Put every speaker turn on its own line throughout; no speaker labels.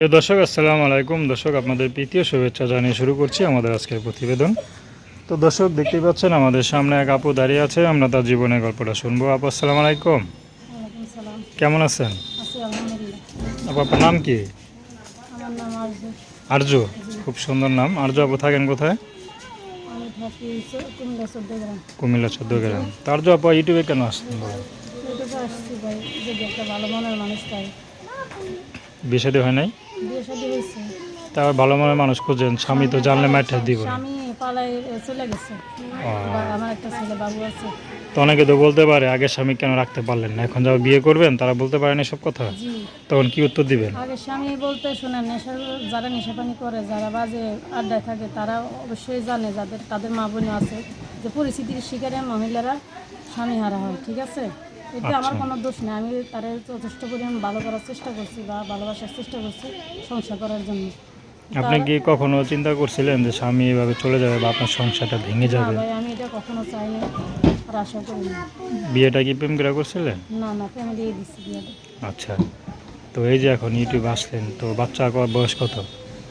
দর্শক আসসালামু আলাইকুম। দর্শক আপনাদের প্রীতীয় শুভেচ্ছা জানিয়ে শুরু করছি আমাদের আজকের প্রতিবেদন। তো দর্শক দেখতেই পাচ্ছেন আমাদের সামনে এক আপু দাঁড়িয়ে আছে। আমরা তার জীবনের গল্পটা শুনব। আপু আসসালামু আলাইকুম। কেমন আছেন?
আছি আলহামদুলিল্লাহ।
আপু আপনার নাম কি?
আমার নাম আরজু।
আর্য খুব সুন্দর নাম। আর্য আপু থাকেন কোথায়?
আমি থাকি কুমিল্লা চোদ্দ গ্রাম
কুমিল্লা চোদ্দ তো আর্য আপু ইউটিউবে কেন আসছেন বলেন?
ইউটিউবে আসছি ভাই যদি একটা ভালো মনের মানুষ পাই।
বিয়ে শাদী হয় নাই?
বিয়ে শাদি হয়েছে
তা আবার ভালো মনের মানুষ খুঁজেন স্বামী তো জানলে মাঠে দিব
স্বামী পালাই চলে গেছে। আমার একটা ছেলে বাবু আছে।
তো অনেকে তো বলতে পারে আগে স্বামী কেন রাখতে পারলেন না? এখন যারা বিয়ে করবেন তারা বলতে পারেন এসব কথা। তখন কি উত্তর দিবেন?
আগে স্বামী বলতে শোনেন নেশা যারা নেশাপানি করে যারা বাজে আড্ডায় থাকে তারা অবশ্যই জানে যাদের তাদের মা বোনও আছে যে পরিস্থিতির শিকারে মহিলারা স্বামী হারা হয় ঠিক আছে? এতে আমার কোনো দোষ নেই। আমি তাদের যথেষ্ট পরিমাণ ভালো করার চেষ্টা করছি বা ভালোবাসার চেষ্টা করছি সংসার করার জন্য।
আপনি কি কখনো চিন্তা করছিলেন যে স্বামী এভাবে চলে যাবে বা আপনার সংসারটা ভেঙে যাবে?
ভাই আমি এটা কখনো চাইনি আর আশা করি না।
বিয়েটা কি প্রেম করে করছিলেন?
না না ফ্যামিলি দিচ্ছি বিয়েটা।
আচ্ছা। তো এই যে এখন ইউটিউব আসলেন তো বাচ্চা বয়স কত?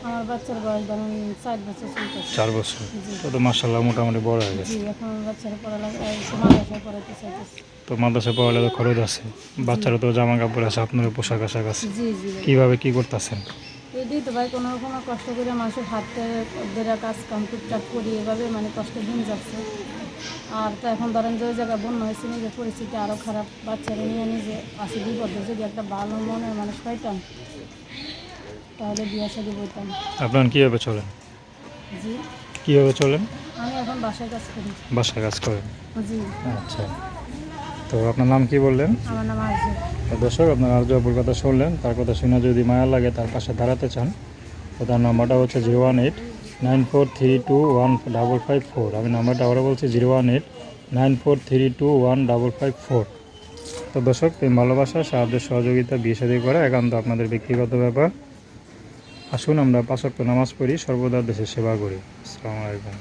আমার বাচ্চার বয়স ধরেন চার বছর চলতেছে।
চার বছর? তো তো মার্শাল্লাহ মোটামুটি বড় হয়ে গেছে।
জি এখন বাচ্চারা পড়ালেখা মাদ্রাসায় পড়াতে চাইতেছি।
তো মাদ্রাসা পড়ালে তো খরচ আছে। বাচ্চারও তো জামা কাপড় আছে আপনারও পোশাক আশাক আছে।
জি জি।
কীভাবে কি করতেছেন?
এটাই তো ভাই কোনো রকম কষ্ট করে মানুষের হাতে বেড়া কাজ কাম টুকটাক করি এভাবে মানে কষ্টের দিন যাচ্ছে। আর তো এখন ধরেন যে জায়গায় বন্য হয়েছে নিজের পরিস্থিতি আরও খারাপ। বাচ্চারা নিয়ে নিজে আসি বিপদে। যদি একটা ভালো মনের মানুষ পাইতাম তাহলে বিয়ে সাথে বইতাম
আপনার কীভাবে চলেন?
জি।
কীভাবে চলেন?
আমি এখন বাসায় কাজ করি।
বাসায় কাজ করেন?
জি।
আচ্ছা। তো আপনার নাম কি বললেন?
আমার নাম আরজু।
দর্শক আপনার আর্য অপুর কথা শুনলেন তার কথা শুনে যদি মায়া লাগে তার পাশে দাঁড়াতে চান তো তার নাম্বারটা হচ্ছে zero one eight nine four three two one double five four. আমি নাম্বারটা আবারও বলছি zero one eight nine four three two one double five four. তো দর্শক প্রেম ভালোবাসা সাহায্য সহযোগিতা বিয়ে শাদী করা একান্ত আপনাদের ব্যক্তিগত ব্যাপার। আসুন আমরা পাঁচক্য নামাজ পড়ি সর্বদা দেশের সেবা করি আসসালামু আলাইকুম